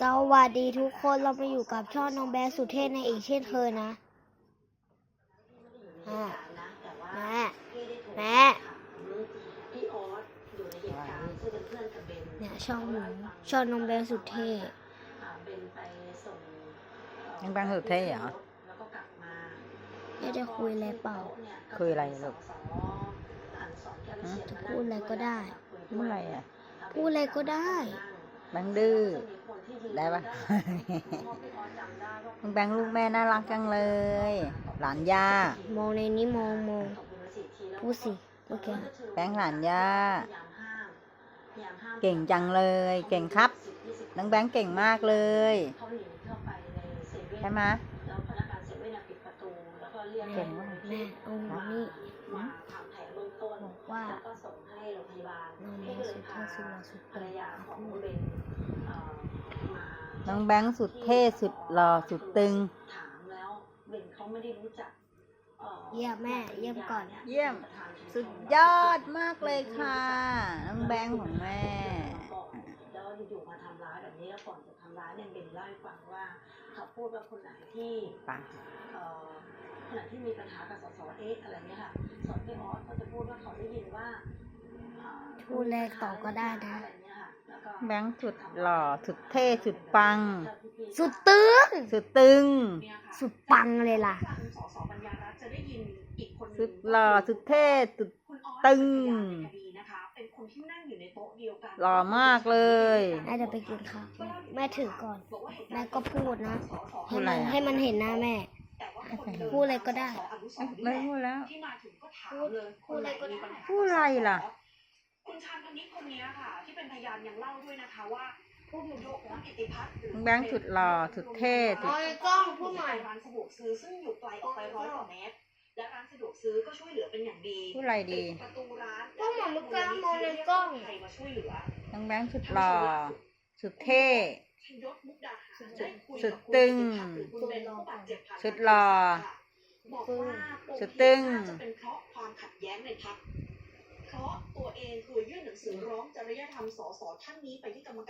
สวัสดีทุกคนเรามาอยู่กับช่องน้องแบร์สุเทพในอีกเช่นเคยนะแม่แม่แม่พี่ออสอยู่ในเหตุการณ์ซึ่งเป็นเพื่อนกับเบนเนี่ยช่องหนูช่องน้องแบร์สุเทพอ่าเบนไปส่งเอ่อยังบางสุดเท่เหรอแล้วก็กลับมาไม่ได้คุยอะไรเปล่าเนี่ยคุยอะไรลูกสอ่านสอนแคลเซียมพูดอะไรก็ได้เมื่อไหรอะพูดอะไรก็ได้ แบงค์ดื้อได้ปะมึงแบงค์ลูกแม่น่ารักจังเลย หลานย่ามองในนี้มองมองพูดสิเมื่อกี้แบงค์หลานย่าเก่งจังเลย เก่งครับ น้องแบงค์เก่งมากเลยเขาหนีเข้าไปในเซเว่นใช่ไหมแล้วพนักงานเซเว่นน่ะปิดประตูแล้วก็เรียกเก่งมากแม่เอาหนูนี่มาทำแผลเบื้องต้นบอกว่า พี่ร์ก็เลสุยเทพาพสุรสุภรรยาของเบนเอ่อมาน้องแบงค์สุดเท่สุดหล่อสุดตึง ถามแล้วเบนเขาไม่ได้รู้จักอ่อเยี่ยมแม่ เยี่ยมก่อน เยี่ยม สุดยอดมากเลยค่ะ น้องแบงค์ของแม่แล้วอยู่ๆมาทำร้ายแบบนี้แล้วก่อนจะทำร้ายเนี่ยเบนเล่าให้ฟังว่าเขาพูดว่าคนไหนที่ปังเอ่อขณะที่มีปัญหากับสสเอ๊ะอะไรเงี้ยค่ะสอนพี่ออสเขาจะพูด เอ่อพูดแรกต่อก็ได้นะอะไรเงี้ยค่ะแล้วก็แบงค์สุดหล่อสุดเท่สุดปัง สุดตึงสุดตึงเนี่ยค่ะสุดปังเลยล่ะทางสสปัญญารัตน์จะได้ยินอีกคนนึงสุดหล่อสุดเท่สุดคุณออสตึงเป็นพยานในคดีนะคะเป็นคนที่นั่งอยู่ในโต๊ะเดียวกันหล่อมากเลยแม่เดี๋ยวไปกินข้าวแม่แม่ถือก่อนบอกว่าเหตุแม่การณ์ก็พูดนะพูให้ดอะไรมันอะให้มันเห็นหน้าแม่แต่ว่าคนเดิมพูดอะไรก็ได้สอนุสรณ์นี่ไม่แหละพูดแล้วที่มาถึงก็ถามเลยพูดอะไรก็ได้คนหนมีปัญหาพูดอะไรล่ะ คุณชานคณิตคนนี้ค่ะ ที่เป็นพยานยังเล่าด้วยนะคะว่าพวกโยกนักกิติพัฒน์หรือแบงค์สุดหล่อสุดเท่สุดเอาไอ้กล้องพูดหน่อย ร้านสะดวกซื้อซึ่งอยู่ไกลออกไปร้อยกว่าเมตร และร้านสะดวกซื้อก็ช่วยเหลือเป็นอย่างดีพูดอะไรดีปิประตูร้านกล้องเหมือนลูกแก้วมองในกล้อง ใครมาช่วยเหลือน้องแบงค์สุดหล่อสุดเท่ ยศมุกดาหารได้คุยสุกับดคุณตึงหรือคุณเบนผู้บาดเจ็บผ่านสุดหล่อบอกว่าปมสุดตึงน่าจะเป็นเพราะความขัดแย้งในพักเพราะ นังสือร้องจริยธรรมสสท่านนี้ไปที่กรรมการ